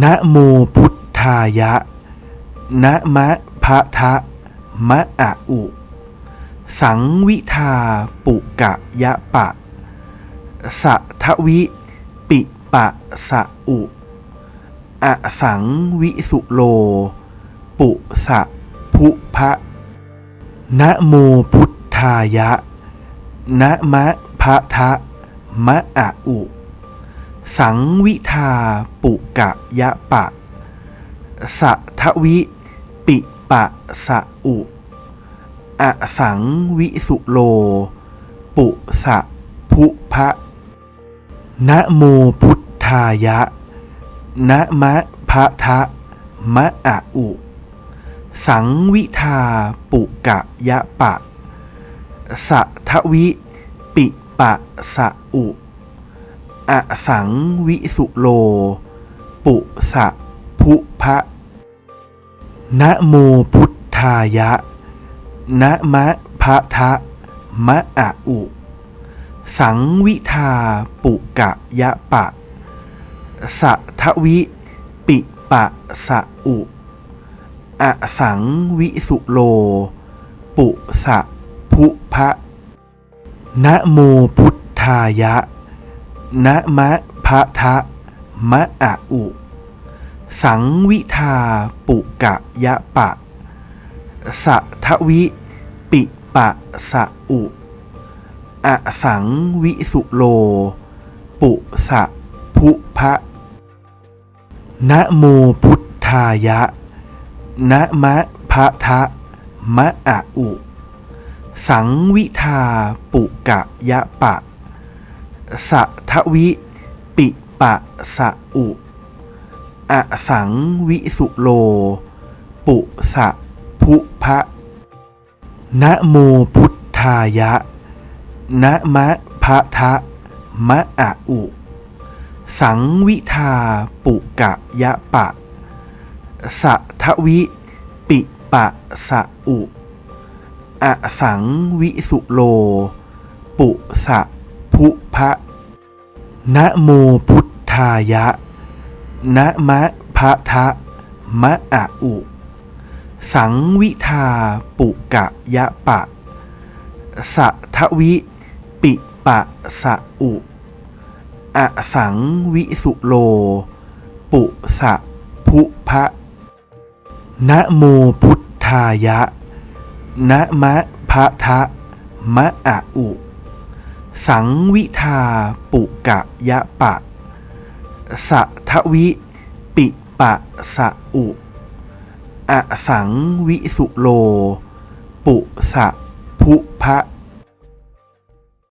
นะโมพุทธายะ นะมะพะทะ มะอะอุ สังวิทาปุกะยะปะ สะทวิ ปิปะสะอุอะสังวิสุโล ปุสะภุพะ นะโมพุทธายะ นะมะพะทะ มะอะอุ สังวิทาปุกะยะปะ สะทวิ ปิปะสะอุอะสังวิสุโล ปุสะภุพะนะโมพุทธายะนะมะพะทะมะอะอุ สังวิทาปุกะยะปะ สะทวิ ปิปะสะอุ อะสังวิสุโล ปุสะภุพะนะโมพุทธายะ นะมะพะทะมะอะอุ สังวิทาปุกะยะปะ สะทวิ ปิปะสะอุอะสังวิสุโล ปุสะภุพะนะโมพุทธายะ นะมะพะทะ มะอะอุ สังวิทาปุกะยะปะ สะทวิ ปิปะสะอุอะสังวิสุโล ปุสะภุพะนะโมพุทธายะ นะมะพะทะ มะอะอุ สังวิทาปุกะยะปะ สะทวิ ปิปะสะอุอะสังวิสุโล ปุสะภุพะนะโมพุทธายะนะมะพะทะมะอะอุ สังวิทาปุกะยะปะ สะทวิ ปิปะสะอุอะสังวิสุโล ปุสะ ภุพะนะโมพุทธายะ นะมะพะทะ มะอะอุ สังวิทาปุกะยะปะ สะทวิ ปิปะสะอุอะสังวิสุโล ปุสะภุพะนะโมพุทธายะ นะมะพะทะ มะอะอุ สังวิทาปุกะยะปะ สะทวิ ปิปะสะอุอะสังวิสุโล ปุสะภุพะ